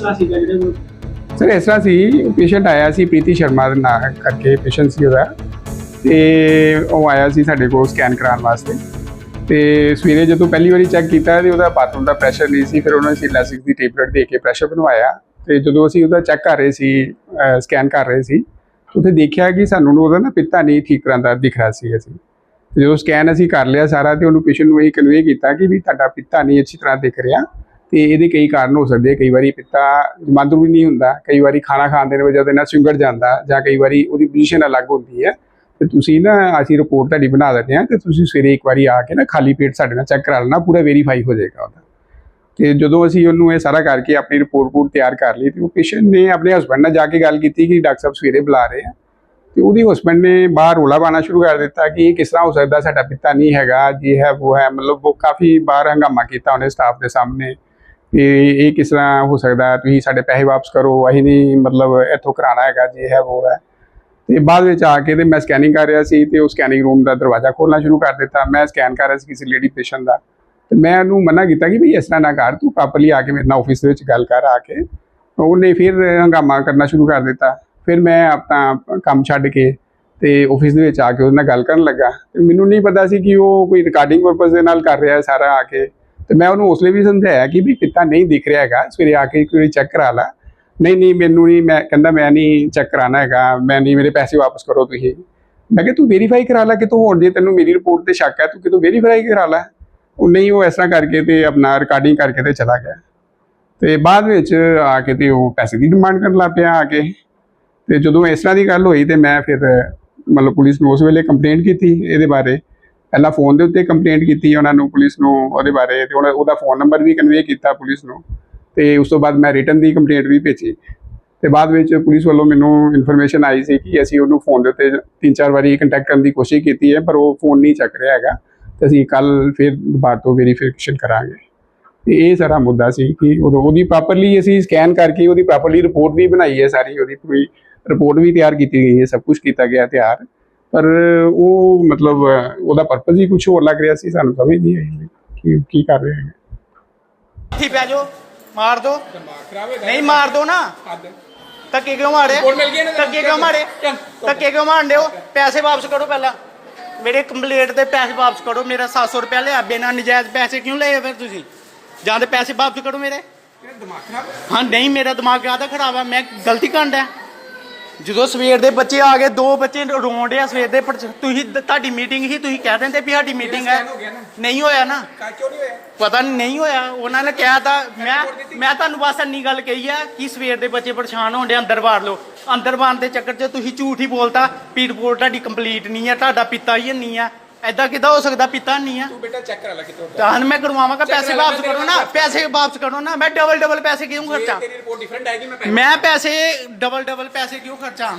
ਮਸਲਾ ਸੀਗਾ ਜਿਹੜੇ ਕੋਲ ਸਰ, ਇਸ ਤਰ੍ਹਾਂ ਸੀ ਪੇਸ਼ੈਂਟ ਆਇਆ ਸੀ ਪ੍ਰੀਤੀ ਸ਼ਰਮਾ ਦੇ ਨਾਂ ਕਰਕੇ ਪੇਸ਼ੈਂਟ ਸੀ ਉਹਦਾ। ਤੇ ਉਹ ਆਇਆ ਸੀ ਸਾਡੇ ਕੋਲ ਸਕੈਨ ਕਰਾਉਣ ਵਾਸਤੇ। ਤੇ ਸਵੇਰੇ ਜਦੋਂ ਪਹਿਲੀ ਵਾਰੀ ਚੈੱਕ ਕੀਤਾ ਤੇ ਉਹਦਾ ਬਾਥਰੂਮ ਦਾ ਪ੍ਰੈਸ਼ਰ ਨਹੀਂ ਸੀ, ਫਿਰ ਉਹਨਾਂ ਨੇ ਸਿਲਾਸਿਕ ਦੀ ਟੇਬਲੇਟ ਦੇ ਕੇ ਪ੍ਰੈਸ਼ਰ ਬਣਵਾਇਆ। ਤੇ ਜਦੋਂ ਅਸੀਂ ਉਹਦਾ ਚੈੱਕ ਕਰ ਰਹੇ ਸੀ ਸਕੈਨ ਕਰ ਰਹੇ ਸੀ, ਉੱਥੇ ਦੇਖਿਆ ਕਿ ਸਾਨੂੰ ਉਹਦਾ ਨਾ ਪਿੱਤਾ ਨਹੀਂ ਠੀਕ ਤਰ੍ਹਾਂ ਦਾ ਦਿਖ ਰਿਹਾ ਸੀ ਅਸੀਂ। ਤੇ ਜਦੋਂ ਸਕੈਨ ਅਸੀਂ ਕਰ ਲਿਆ ਸਾਰਾ ਤੇ ਉਹਨੂੰ ਪੇਸ਼ੈਂਟ ਨੂੰ ਇਹ ਕਨਵੇ ਕੀਤਾ ਕਿ ਵੀ ਤੁਹਾਡਾ ਪਿੱਤਾ ਨਹੀਂ ਅੱਛੀ ਤਰ੍ਹਾਂ ਦਿਖ ਰਿਹਾ। ਤੇ ਇਹਦੇ ਕਈ ਕਾਰਨ ਹੋ ਸਕਦੇ ਆ। ਕਈ ਵਾਰੀ ਪਿੱਤਾ ਜਮਾਂਦਰੂ ਵੀ ਨਹੀਂ ਹੁੰਦਾ, ਕਈ ਵਾਰੀ ਖਾਣਾ ਖਾਣ ਦੇ ਵਜ੍ਹਾ ਦੇ ਨਾਲ ਸਿੰਗੜ ਜਾਂਦਾ ਜਾਂ ਕਈ ਵਾਰੀ ਉਹਦੀ ਪੋਜੀਸ਼ਨ ਅਲੱਗ ਹੁੰਦੀ ਹੈ। ਤੇ ਤੁਸੀਂ ਨਾ ਅਸੀਂ ਰਿਪੋਰਟ ਤੁਹਾਡੀ ਬਣਾ ਦਿੰਦੇ ਹਾਂ ਤੇ ਤੁਸੀਂ ਸਵੇਰੇ ਇੱਕ ਵਾਰੀ ਆ ਕੇ ਨਾ ਖਾਲੀ ਪੇਟ ਸਾਡੇ ਨਾਲ ਚੈੱਕ ਕਰਾ ਲੈਣਾ, ਪੂਰਾ ਵੈਰੀਫਾਈ ਹੋ ਜਾਏਗਾ ਉਹਦਾ। ਤੇ ਜਦੋਂ ਅਸੀਂ ਉਹਨੂੰ ਇਹ ਸਾਰਾ ਕਰਕੇ ਆਪਣੀ ਰਿਪੋਰਟ ਰਿਪੋਰਟ ਤਿਆਰ ਕਰ ਲਈ ਤੇ ਉਹ ਪੇਸ਼ੈਂਟ ਨੇ ਆਪਣੇ ਹਸਬੰਡ ਨਾਲ ਜਾ ਕੇ ਗੱਲ ਕੀਤੀ ਕਿ ਡਾਕਟਰ ਸਾਹਿਬ ਸਵੇਰੇ ਬੁਲਾ ਰਹੇ ਆ। ਤੇ ਉਹਦੀ ਹਸਬੰਡ ਨੇ ਬਾਹਰ ਰੋਲਾ ਪਾਣਾ ਸ਼ੁਰੂ ਕਰ ਦਿੱਤਾ ਕਿ ਇਹ ਕਿਸ ਤਰ੍ਹਾਂ ਹੋ ਸਕਦਾ ਸਾਡਾ ਪਿੱਤਾ ਨਹੀਂ ਹੈਗਾ, ਜੀ ਹੈ, ਉਹ ਹੈ, ਮਤਲਬ ਉਹ ਕਾਫੀ ਬਾਹਰ ਹੰਗਾਮਾ ਕੀਤਾ ਉਹਨੇ ਸਟਾਫ ਦੇ ਸਾਹਮਣੇ। ਕਿ ਇਹ ਕਿਸ ਤਰ੍ਹਾਂ ਹੋ ਸਕਦਾ ਤੁਸੀਂ ਸਾਡੇ ਪੈਸੇ ਵਾਪਸ ਕਰੋ, ਅਸੀਂ ਨਹੀਂ ਮਤਲਬ ਇੱਥੋਂ ਕਰਾਣਾ ਹੈਗਾ ਜੀ ਹੈ ਉਹ ਹੈ। ਤੇ ਬਾਅਦ ਵਿੱਚ ਆ ਕੇ ਤੇ ਮੈਂ ਸਕੈਨਿੰਗ ਕਰ ਰਿਹਾ ਸੀ ਤੇ ਉਹ ਸਕੈਨਿੰਗ ਰੂਮ ਦਾ ਦਰਵਾਜ਼ਾ ਖੋਲਣਾ ਸ਼ੁਰੂ ਕਰ ਦਿੱਤਾ। ਮੈਂ ਸਕੈਨ ਕਰ ਰਿਹਾ ਸੀ ਕਿਸੇ ਲੇਡੀ ਪੇਸ਼ੈਂਟ ਦਾ। ਤੇ ਮੈਂ ਉਹਨੂੰ ਮਨਾ ਕੀਤਾ ਕਿ ਵੀ ਇਸ ਤਰ੍ਹਾਂ ਨਾ ਕਰ, ਤੂੰ ਪ੍ਰੋਪਰਲੀ ਆ ਕੇ ਮੇਰੇ ਨਾਲ ਆਫਿਸ ਦੇ ਵਿੱਚ ਗੱਲ ਕਰ ਆ ਕੇ। ਉਹਨੇ ਫਿਰ ਹੰਗਾਮਾ ਕਰਨਾ ਸ਼ੁਰੂ ਕਰ ਦਿੱਤਾ। ਫਿਰ ਮੈਂ ਆਪਣਾ ਕੰਮ ਛੱਡ ਕੇ ਤੇ ਆਫਿਸ ਦੇ ਵਿੱਚ ਆ ਕੇ ਉਹਦੇ ਨਾਲ ਗੱਲ ਕਰਨ ਲੱਗਾ। ਤੇ ਮੈਨੂੰ ਨਹੀਂ ਪਤਾ ਸੀ ਕਿ ਉਹ ਕੋਈ ਰਿਕਾਰਡਿੰਗ ਪਰਪਸ ਦੇ ਨਾਲ ਕਰ ਰਿਹਾ ਹੈ ਸਾਰਾ ਆ ਕੇ। ਤੇ ਮੈਂ ਉਹਨੂੰ ਉਸ ਲਈ ਵੀ ਸਮਝਾਇਆ ਕਿ ਵੀ ਪਿੱਤਾ ਨਹੀਂ ਦਿਖ ਰਿਹਾ ਹੈਗਾ, ਸਵੇਰੇ ਆ ਕੇ ਇੱਕ ਵਾਰੀ ਚੈੱਕ ਕਰਾ ਲਾ। ਨਹੀਂ ਨਹੀਂ, ਮੈਨੂੰ ਨਹੀਂ, ਮੈਂ ਕਹਿੰਦਾ ਮੈਂ ਨਹੀਂ ਚੈੱਕ ਕਰਾਣਾ ਹੈਗਾ, ਮੈਂ ਨਹੀਂ, ਮੇਰੇ ਪੈਸੇ ਵਾਪਸ ਕਰੋ ਤੁਸੀਂ। ਮੈਂ ਕਿਹਾ ਤੂੰ ਵੈਰੀਫਾਈ ਕਰਾ ਲਾ ਕਿ ਤੂੰ ਹੁਣ ਜੇ ਤੈਨੂੰ ਮੇਰੀ ਰਿਪੋਰਟ ਤੇ ਸ਼ੱਕ ਹੈ, ਤੂੰ ਕਿਤੋਂ ਵੈਰੀਫਾਈ ਕਰਾ ਲਾ। ਉਹ ਨਹੀਂ, ਉਹ ਇਸ ਤਰ੍ਹਾਂ ਕਰਕੇ ਤੇ ਆਪਣਾ ਰਿਕਾਰਡਿੰਗ ਕਰਕੇ ਤੇ ਚਲਾ ਗਿਆ। ਤੇ ਬਾਅਦ ਵਿੱਚ ਆ ਕੇ ਤੇ ਉਹ ਪੈਸੇ ਦੀ ਡਿਮਾਂਡ ਕਰਨ ਲੱਗ ਪਿਆ ਆ ਕੇ। ਤੇ ਜਦੋਂ ਇਸ ਤਰ੍ਹਾਂ ਦੀ ਗੱਲ ਹੋਈ ਤੇ ਮੈਂ ਫਿਰ, ਮਤਲਬ ਪੁਲਿਸ ਨੂੰ ਉਸ ਵੇਲੇ ਕੰਪਲੇਂਟ ਕੀਤੀ ਇਹਦੇ ਬਾਰੇ। ਪਹਿਲਾਂ ਫੋਨ ਦੇ ਉੱਤੇ ਕੰਪਲੇਂਟ ਕੀਤੀ ਉਹਨਾਂ ਨੂੰ, ਪੁਲਿਸ ਨੂੰ ਉਹਦੇ ਬਾਰੇ ਤੇ ਉਹਦਾ- ਉਹਦਾ ਫੋਨ ਨੰਬਰ ਵੀ ਕਨਵੇ ਕੀਤਾ ਪੁਲਿਸ ਨੂੰ ਤੇ ਉਸ ਤੋਂ ਬਾਅਦ ਮੈਂ ਰਿਟਨ ਦੀ ਕੰਪਲੇਂਟ ਵੀ ਭੇਜੀ ਤੇ ਬਾਅਦ ਵਿੱਚ ਪੁਲਿਸ ਵੱਲੋਂ ਮੈਨੂੰ ਇਨਫੋਰਮੇਸ਼ਨ ਆਈ ਸੀ ਕਿ ਅਸੀਂ ਉਹਨੂੰ ਫੋਨ ਦੇ ਉੱਤੇ ਤਿੰਨ ਚਾਰ ਵਾਰੀ ਕੰਟੈਕਟ ਕਰਨ ਦੀ ਕੋਸ਼ਿਸ਼ ਕੀਤੀ ਹੈ, ਪਰ ਉਹ ਫੋਨ ਨਹੀਂ ਚੱਕ ਰਿਹਾ ਹੈਗਾ ਤੇ ਅਸੀਂ ਕੱਲ ਫਿਰ ਦੁਬਾਰਾ ਤੋਂ ਵੈਰੀਫਿਕੇਸ਼ਨ ਕਰਾਂਗੇ। ਤੇ ਇਹ ਸਾਰਾ ਮੁੱਦਾ ਸੀ ਕਿ ਉਦੋਂ ਉਹਦੀ ਪ੍ਰੋਪਰਲੀ ਅਸੀਂ ਸਕੈਨ ਕਰਕੇ ਉਹਦੀ ਪ੍ਰੋਪਰਲੀ ਰਿਪੋਰਟ ਵੀ ਬਣਾਈ ਹੈ ਸਾਰੀ, ਉਹਦੀ ਪੂਰੀ ਰਿਪੋਰਟ ਵੀ ਤਿਆਰ ਕੀਤੀ ਗਈ ਹੈ, ਸਭ ਕੁਝ ਕੀਤਾ ਗਿਆ ਤਿਆਰ। ਪਰ ਉਹ ਮਤਲਬ ਉਹਦਾ ਪਰਪਸ ਹੀ ਕੁਝ ਹੋਰ ਲੱਗ ਰਿਹਾ ਸੀ ਸਾਨੂੰ ਸਮਝ ਨਹੀਂ ਆਈ ਕਿ ਕੀ ਕਰ ਰਹੇ ਹੈਗੇ। ਇੱਥੇ ਪੈ ਜਾਓ ਮਾਰ ਦੋ। ਨਹੀਂ ਮਾਰ ਦੋ ਨਾ। ਧੱਕੇ ਕਿਉਂ ਮਾਰੇ? ਧੱਕੇ ਕਿਉਂ ਮਾਰੇ? ਧੱਕੇ ਕਿਉਂ ਮਾਰਨ ਦਿਓ? ਪੈਸੇ ਵਾਪਸ ਕਰੋ ਪਹਿਲਾਂ। ਮੇਰੇ ਕੰਪਲੀਟ ਦੇ ਪੈਸੇ ਵਾਪਸ ਕਰੋ ਮੇਰਾ 700 ਰੁਪਇਆ ਲਿਆ। ਬਿਨਾਂ ਨਜਾਇਜ਼ ਪੈਸੇ ਕਿਉਂ ਲਏ ਫਿਰ ਤੁਸੀਂ? ਜਾਂ ਤੇ ਪੈਸੇ ਵਾਪਸ ਕਰੋ ਮੇਰੇ। ਹਾਂ? ਨਹੀਂ ਮੇਰਾ ਦਿਮਾਗ ਕਾਹਦਾ ਖਰਾਬ ਆ ਮੈਂ ਗਲਤੀ ਕਰਦਾ ਜਦੋਂ ਸਵੇਰ ਦੇ ਬੱਚੇ ਆ ਗਏ ਦੋ ਬੱਚੇ ਰੋਣ ਡਿਆ ਸਵੇਰ ਦੇ ਪਰ ਤੁਸੀਂ ਤੁਹਾਡੀ ਮੀਟਿੰਗ ਹੀ ਤੁਸੀਂ ਕਹਿ ਦਿੰਦੇ ਵੀ ਸਾਡੀ ਮੀਟਿੰਗ ਹੈ। ਨਹੀਂ ਹੋਇਆ ਨਾ। ਪਤਾ ਨਹੀਂ ਨਹੀਂ ਹੋਇਆ। ਉਹਨਾਂ ਨੇ ਕਿਹਾ ਤਾਂ ਮੈਂ ਮੈਂ ਤੁਹਾਨੂੰ ਬਸ ਇੰਨੀ ਗੱਲ ਕਹੀ ਆ ਕਿ ਸਵੇਰ ਦੇ ਬੱਚੇ ਪਰੇਸ਼ਾਨ ਹੋਣ ਦੇ ਅੰਦਰ ਵਾੜ ਲਓ। ਅੰਦਰ ਵਾੜਨ ਦੇ ਚੱਕਰ 'ਚ ਤੁਸੀਂ ਝੂਠ ਹੀ ਬੋਲਤਾ ਰਿਪੋਰਟ ਤੁਹਾਡੀ ਕੰਪਲੀਟ ਨਹੀਂ ਆ ਤੁਹਾਡਾ ਪਿਤਾ ਹੀ ਨਹੀਂ ਆ। ਐਦਾਂ ਕਿੱਦਾਂ ਹੋ ਸਕਦਾ ਪਿਤਾ ਨਹੀਂ ਆ? ਤੂੰ ਬੇਟਾ ਚੈੱਕ ਕਰਾ ਲੈ ਕਿਤੋਂ ਤਾਂ ਮੈਂ ਕਰਵਾਵਾਂਗਾ ਪੈਸੇ ਵਾਪਸ ਕਰੋ ਨਾ ਪੈਸੇ ਵਾਪਸ ਕਰੋ ਨਾ। ਮੈਂ ਡਬਲ ਡਬਲ ਪੈਸੇ ਕਿਉਂ ਖਰਚਾਂ? ਤੇਰੀ ਰਿਪੋਰਟ ਡਿਫਰੈਂਟ ਆਏਗੀ ਮੈਂ ਪੈਸੇ ਮੈਂ ਪੈਸੇ ਡਬਲ ਡਬਲ ਪੈਸੇ ਕਿਉਂ ਖਰਚਾਂ?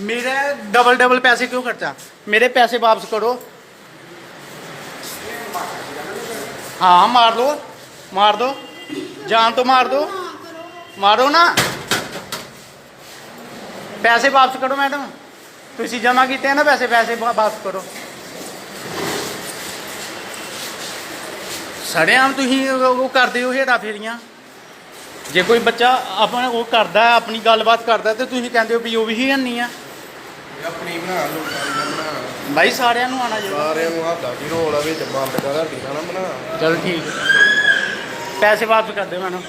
ਮੇਰੇ ਡਬਲ ਡਬਲ ਪੈਸੇ ਕਿਉਂ ਖਰਚਾਂ? ਮੇਰੇ ਪੈਸੇ ਵਾਪਸ ਕਰੋ। ਹਾਂ ਮਾਰ ਦੋ ਮਾਰ ਦੋ। ਜਾਨ ਤੋਂ ਮਾਰ ਦੋ। ਮਾਰੋ ਨਾ। ਪੈਸੇ ਵਾਪਸ ਕਰੋ ਮੈਡਮ ਤੁਸੀਂ ਜਮ੍ਹਾਂ ਕੀਤੇ ਆ ਨਾ ਪੈਸੇ ਪੈਸੇ ਵਾ- ਵਾਪਸ ਕਰੋ ਸੜਿਆਮ ਤੁਸੀਂ ਉਹ ਉਹ ਕਰਦੇ ਹੋ ਹੇਰਾ ਫੇਰੀਆਂ। ਜੇ ਕੋਈ ਬੱਚਾ ਆਪਣਾ ਉਹ ਕਰਦਾ ਹੈ, ਆਪਣੀ ਗੱਲਬਾਤ ਕਰਦਾ ਤੇ ਤੁਸੀਂ ਕਹਿੰਦੇ ਹੋ ਵੀ ਉਹ ਵੀ ਹੀ ਨਹੀਂ ਆ। ਆਪਣੀ ਬਣਾ ਲਓ ਸਾਰੀ ਨਾ ਬਣਾ। ਬਾਈ ਸਾਰਿਆਂ ਨੂੰ ਆਣਾ ਚਾਹੀਦਾ ਸਾਰਿਆਂ ਨੂੰ ਹੱਥਾ ਕੀ ਰੋਲਾ ਵਿੱਚ ਬੰਦ ਕਰ ਹੱਡੀ ਨਾ ਬਣਾ। ਚਲ ਠੀਕ। ਹੈ। ਪੈਸੇ ਵਾਪਸ ਕਰ ਦਿਓ ਮੈਨੂੰ।